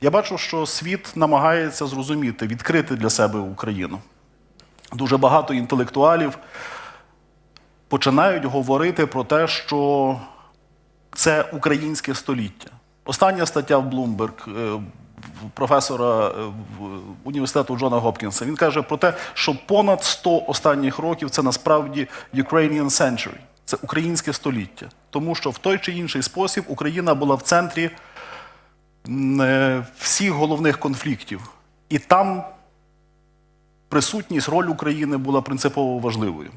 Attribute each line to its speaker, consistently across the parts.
Speaker 1: Я бачу, що світ намагається зрозуміти, відкрити для себе Україну. Дуже багато інтелектуалів починають говорити про те, що це українське століття. Остання стаття в е, професора е, університету Джона Гопкінса. Він каже про те, що понад 100 останніх років це насправді Ukrainian Century, це українське століття. Тому що в той чи інший спосіб Україна була в центрі е, всіх головних конфліктів. І там присутність, роль України була принципово важливою.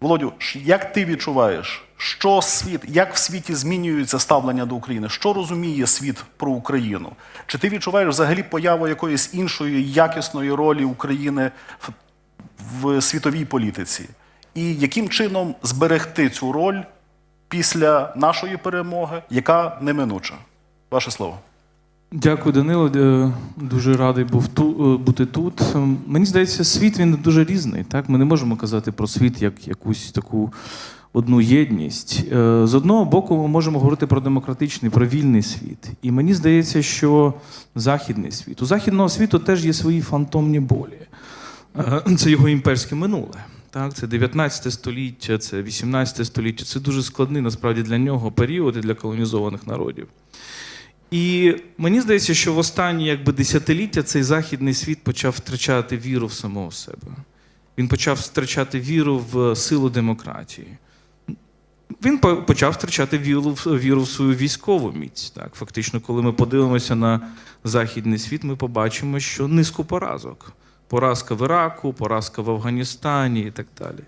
Speaker 1: Володю, як ти відчуваєш, що світ, як в світі змінюється ставлення до України? Що розуміє світ про Україну? Чи ти відчуваєш взагалі появу якоїсь іншої якісної ролі України в, в світовій політиці? І яким чином зберегти цю роль після нашої перемоги, яка неминуча? Ваше слово.
Speaker 2: Дякую, Данило. Е, Дуже радий був ту, е, бути тут. Ем, Мені здається, світ він дуже різний. Так? Ми не можемо казати про світ як якусь таку одну єдність. Е, З одного боку, ми можемо говорити про демократичний, про вільний світ. І мені здається, що західний світ. У західного світу теж є свої фантомні болі. Е, Це його імперське минуле. Так, це 19 століття, це 18 століття. Це дуже складний насправді для нього період і для колонізованих народів. І мені здається, що в останні якби, десятиліття цей західний світ почав втрачати віру в самого себе. Він почав втрачати віру в силу демократії. Він почав втрачати віру, віру в свою військову міць. Так, фактично, коли ми подивимося на західний світ, ми побачимо, що низку поразок. Поразка в Іраку, поразка в Афганістані і так далі.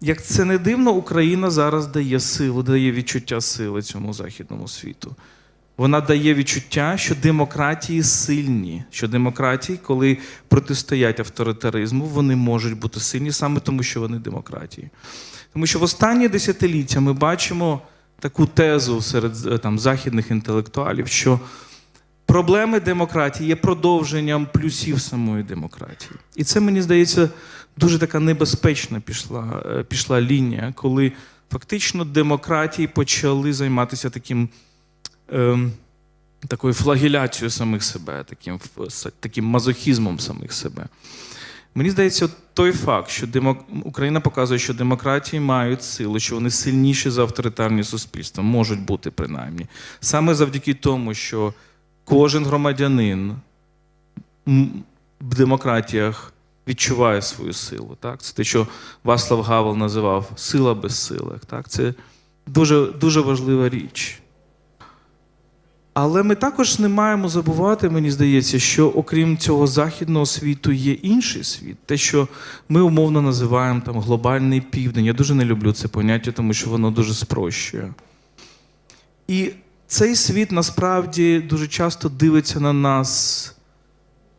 Speaker 2: Як це не дивно, Україна зараз дає силу, дає відчуття сили цьому західному світу. Вона дає відчуття, що демократії сильні, що демократії, коли протистоять авторитаризму, вони можуть бути сильні саме тому, що вони демократії. Тому що в останні десятиліття ми бачимо таку тезу серед е, там, західних інтелектуалів, що проблеми демократії є продовженням плюсів самої демократії. І це, мені здається, дуже така небезпечна пішла, е, пішла лінія, коли фактично демократії почали займатися таким ем, такою флагеляцією самих себе, таким, таким мазохізмом самих себе. Мені здається, той факт, що демок... Україна показує, що демократії мають силу, що вони сильніші за авторитарні суспільства, можуть бути принаймні. Саме завдяки тому, що кожен громадянин в демократіях відчуває свою силу. Так? Це те, що Васлав Гавел називав сила без сили. Так? Це дуже, дуже важлива річ. Але ми також не маємо забувати, мені здається, що окрім цього західного світу є інший світ, те, що ми умовно називаємо там глобальний південь. Я дуже не люблю це поняття, тому що воно дуже спрощує. І цей світ насправді дуже часто дивиться на нас,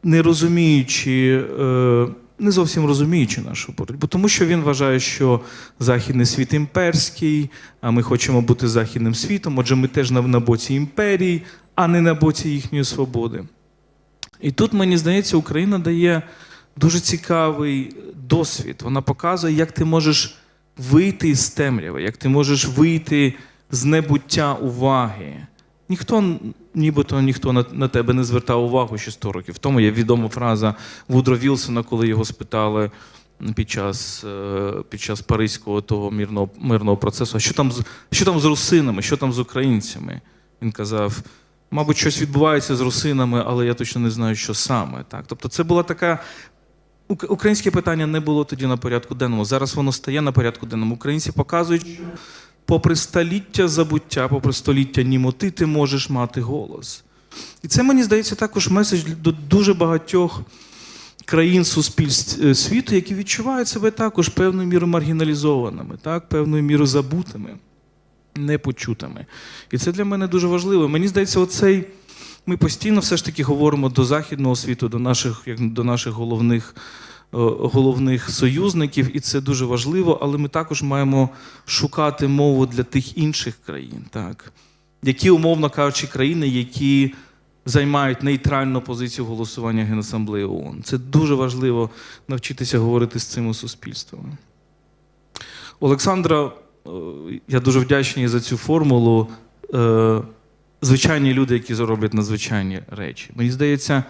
Speaker 2: не розуміючи, е, не зовсім розуміючи нашу боротьбу, тому що він вважає, що західний світ імперський, а ми хочемо бути західним світом. Отже, ми теж на, на боці імперії, а не на боці їхньої свободи. І тут, мені здається, Україна дає дуже цікавий досвід. Вона показує, як ти можеш вийти з темряви, як ти можеш вийти з небуття уваги. Ніхто, нібито ніхто на, на тебе не звертав увагу ще 100 років тому. Є відома фраза Вудро Вілсона, коли його спитали під час, е, під час паризького того мирного, мирного процесу, що там, що там з русинами, що там з українцями? Він казав, мабуть, щось відбувається з русинами, але я точно не знаю, що саме. Так? Тобто це була така. Українське питання не було тоді на порядку денному. Зараз воно стає на порядку денному. Українці показують, попри століття забуття, попри століття німоти, ти можеш мати голос. І це, мені здається, також меседж до дуже багатьох країн суспільств е, світу, які відчувають себе також певною мірою маргіналізованими, так, певною мірою забутими, непочутими. І це для мене дуже важливо. Мені здається, оцей. Ми постійно все ж таки говоримо до західного світу, до наших, як до наших головних, головних союзників, і це дуже важливо, але ми також маємо шукати мову для тих інших країн, так? які, умовно кажучи, країни, які займають нейтральну позицію голосування Генасамблеї ООН. Це дуже важливо навчитися говорити з цими суспільствами. Олександра, е, я дуже вдячний за цю формулу. е, звичайні люди, які роблять надзвичайні речі. Мені здається, е,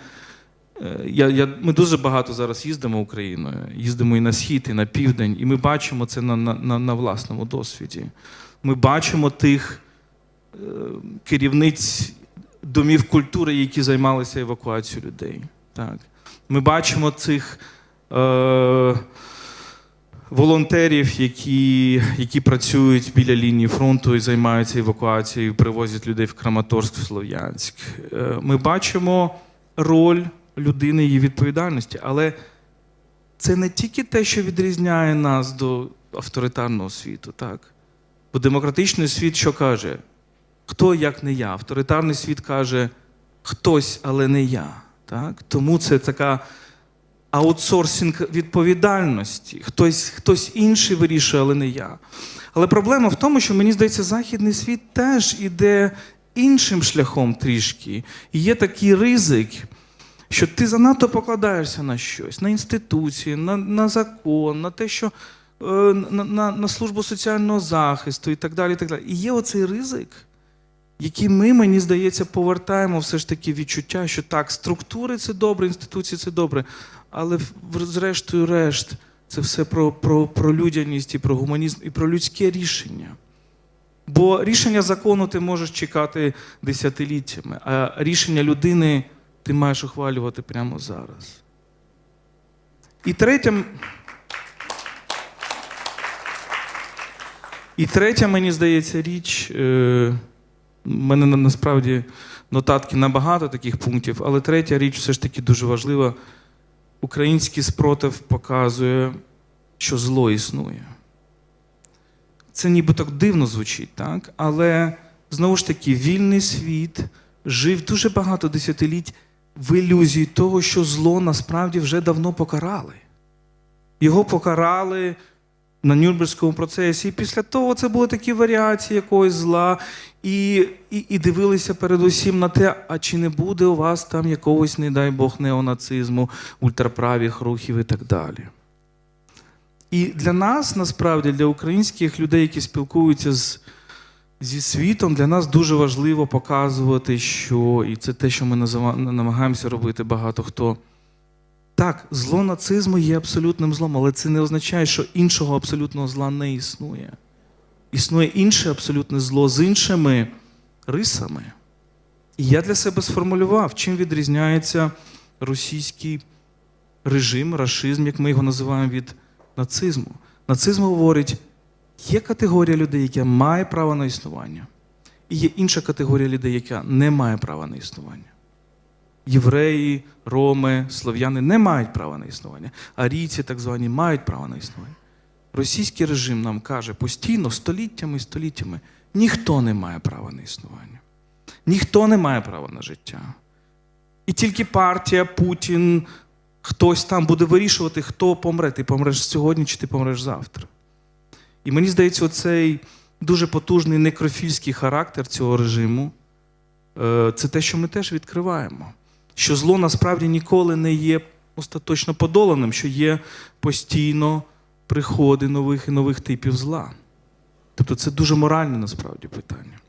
Speaker 2: я, я, ми дуже багато зараз їздимо Україною, їздимо і на схід, і на південь, і ми бачимо це на, на, на, на власному досвіді. Ми бачимо тих е, керівниць домів культури, які займалися евакуацією людей. Так. Ми бачимо цих е, волонтерів, які, які працюють біля лінії фронту і займаються евакуацією, привозять людей в Краматорськ, в Слов'янськ. Е, ми бачимо роль людини її відповідальності, але це не тільки те, що відрізняє нас до авторитарного світу, так? Бо демократичний світ що каже? Хто як не я? Авторитарний світ каже хтось, але не я. Так? Тому це така аутсорсинг відповідальності. Хтось, хтось інший вирішує, але не я. Але проблема в тому, що мені здається, західний світ теж іде іншим шляхом трішки. І є такий ризик, що ти занадто покладаєшся на щось, на інституції, на, на закон, на те, що е, на, на, на службу соціального захисту і так далі. І, так далі. і є оцей ризик, який ми, мені здається, повертаємо все ж таки відчуття, що так, структури це добре, інституції це добре, але зрештою решт це все про, про, про людяність і про гуманізм, і про людське рішення. Бо рішення закону ти можеш чекати десятиліттями, а рішення людини ти маєш ухвалювати прямо зараз. І третє. І третя, мені здається, річ. Е, в мене насправді нотатки на багато таких пунктів, але третя річ все ж таки дуже важлива. Український спротив показує, що зло існує. Це ніби так дивно звучить, так? але знову ж таки, вільний світ жив дуже багато десятиліть в ілюзії того, що зло насправді вже давно покарали. Його покарали на Нюрнберзькому процесі. І після того це були такі варіації якогось зла, і, і, і дивилися передусім на те, а чи не буде у вас там якогось, не дай Бог, неонацизму, ультраправих рухів і так далі. І для нас, насправді, для українських людей, які спілкуються з, зі світом, для нас дуже важливо показувати, що, і це те, що ми намагаємося робити багато хто. Так, зло нацизму є абсолютним злом, але це не означає, що іншого абсолютного зла не існує. Існує інше абсолютне зло з іншими рисами. І я для себе сформулював, чим відрізняється російський режим, рашизм, як ми його називаємо, від нацизму. Нацизм говорить, є категорія людей, яка має право на існування, і є інша категорія людей, яка не має права на існування. Євреї, роми, слов'яни не мають права на існування, арійці, так звані, мають право на існування. Російський режим нам каже постійно, століттями і століттями, ніхто не має права на існування. Ніхто не має права на життя. І тільки партія, Путін, хтось там буде вирішувати, хто помре. Ти помреш сьогодні чи ти помреш завтра. І мені здається, оцей дуже потужний некрофільський характер цього режиму е, це те, що ми теж відкриваємо. Що зло насправді ніколи не є остаточно подоланим, що є постійно приходи нових і нових типів зла. Тобто це дуже моральне насправді питання.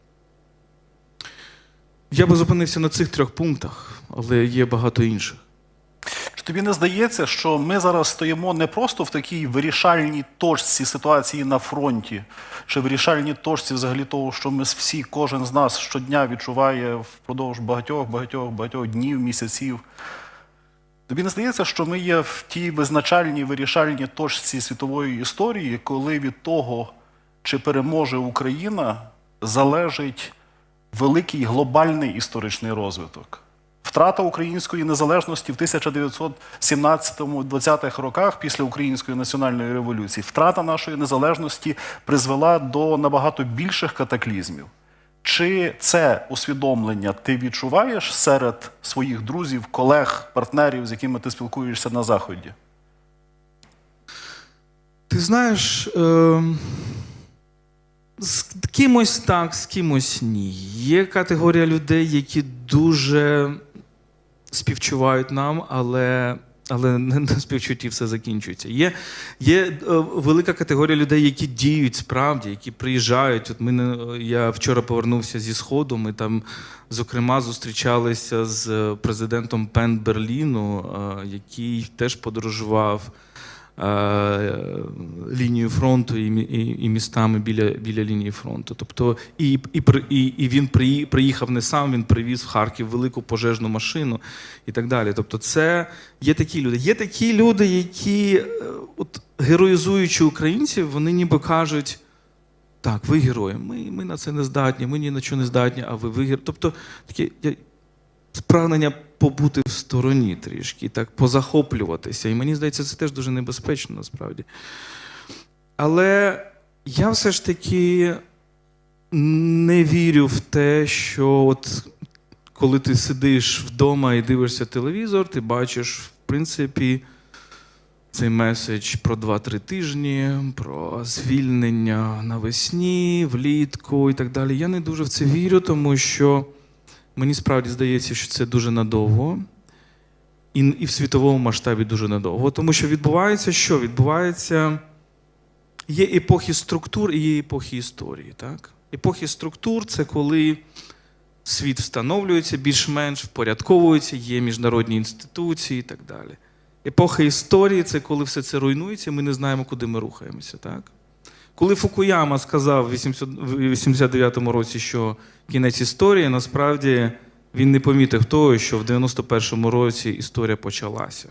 Speaker 2: Я би зупинився на цих трьох пунктах, але є багато інших.
Speaker 1: Тобі не здається, що ми зараз стоїмо не просто в такій вирішальній точці ситуації на фронті, чи вирішальній точці взагалі того, що ми всі, кожен з нас щодня відчуває впродовж багатьох, багатьох, багатьох днів, місяців. Тобі не здається, що ми є в тій визначальній вирішальній точці світової історії, коли від того, чи переможе Україна, залежить великий глобальний історичний розвиток. Втрата української незалежності в 1917-20-х роках після Української національної революції, втрата нашої незалежності призвела до набагато більших катаклізмів. Чи це усвідомлення ти відчуваєш серед своїх друзів, колег, партнерів, з якими ти спілкуєшся на Заході?
Speaker 2: Ти знаєш, е, з кимось так, з кимось ні. Є категорія людей, які дуже співчувають нам, але але не на співчутті все закінчується. Є, є е, велика категорія людей, які діють справді, які приїжджають. От ми я вчора повернувся зі Сходу. Ми там, зокрема, зустрічалися з е, президентом Пен Берліну, е, який теж подорожував лінію фронту і, містами біля, біля лінії фронту. Тобто, і, і, і, він приїхав не сам, він привіз в Харків велику пожежну машину і так далі. Тобто, це є такі люди. Є такі люди, які, е, от, героїзуючи українців, вони ніби кажуть. Так, ви герої. Ми, ми на це не здатні, ми ні на що не здатні, а ви ви герої. Тобто таке я- прагнення побути в стороні трішки, так, позахоплюватися. І мені здається, це теж дуже небезпечно насправді. Але я все ж таки не вірю в те, що от коли ти сидиш вдома і дивишся телевізор, ти бачиш, в принципі, цей меседж про 2-3 тижні, про звільнення навесні, влітку і так далі. Я не дуже в це вірю, тому що мені справді здається, що це дуже надовго. І, і в світовому масштабі дуже надовго. Тому що відбувається що? Відбувається. Є епохи структур і є епохи історії. Так? Епохи структур це коли світ встановлюється більш-менш, впорядковується, є міжнародні інституції і так далі. Епоха історії це коли все це руйнується, ми не знаємо, куди ми рухаємося. Так? Коли Фукуяма сказав в 80 89-му році, що кінець історії, насправді він не помітив того, що в 91-му році історія почалася.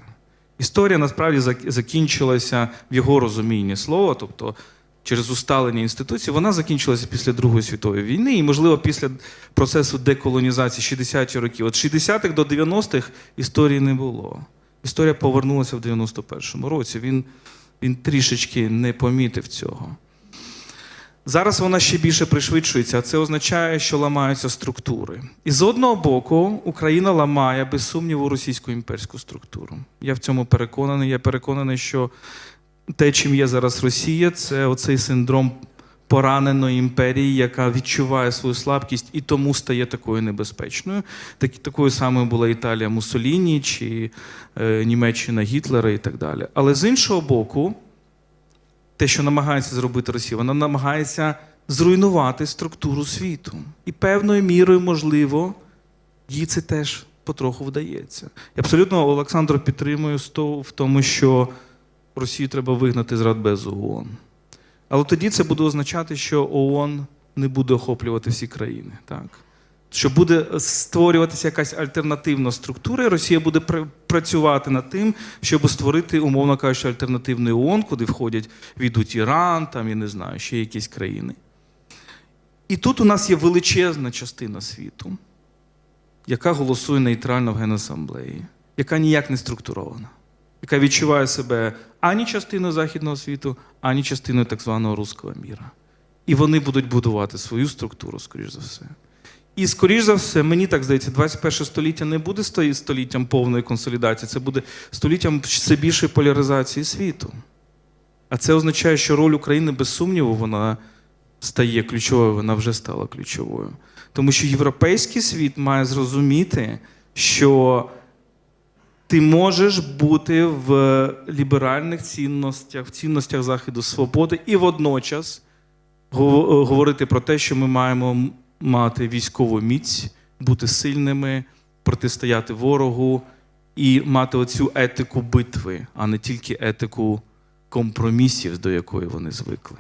Speaker 2: Історія насправді закінчилася в його розумінні слова, тобто через усталення інституцій, вона закінчилася після Другої світової війни і, можливо, після процесу деколонізації 60-ті роки. От 60-х до 90-х історії не було. Історія повернулася в 91-му році. Він, він трішечки не помітив цього. Зараз вона ще більше пришвидшується, а це означає, що ламаються структури. І з одного боку, Україна ламає без сумніву російську імперську структуру. Я в цьому переконаний. Я переконаний, що те, чим є зараз Росія, це оцей синдром пораненої імперії, яка відчуває свою слабкість і тому стає такою небезпечною. Так, такою самою була Італія Муссоліні чи е, Німеччина Гітлера і так далі. Але з іншого боку, те, що намагається зробити Росія, вона намагається зруйнувати структуру світу. І певною мірою, можливо, їй це теж потроху вдається. Я абсолютно Олександр підтримую в тому, що Росію треба вигнати з Радбезу ООН. Але тоді це буде означати, що ООН не буде охоплювати всі країни. Так? Що буде створюватися якась альтернативна структура, і Росія буде працювати над тим, щоб створити, умовно кажучи, альтернативний ООН, куди входять війдуть Іран, там, я не знаю, ще якісь країни. І тут у нас є величезна частина світу, яка голосує нейтрально в Генасамблеї, яка ніяк не структурована, яка відчуває себе ані частиною Західного світу, ані частиною так званого руського міра. І вони будуть будувати свою структуру, скоріш за все. І, скоріш за все, мені так здається, 21 століття не буде століттям повної консолідації, це буде століттям все більшої поляризації світу. А це означає, що роль України, без сумніву, вона стає ключовою, вона вже стала ключовою. Тому що європейський світ має зрозуміти, що ти можеш бути в ліберальних цінностях, в цінностях Заходу свободи і водночас говорити про те, що ми маємо мати військову міць, бути сильними, протистояти ворогу і мати оцю етику битви, а не тільки етику компромісів, до якої вони звикли.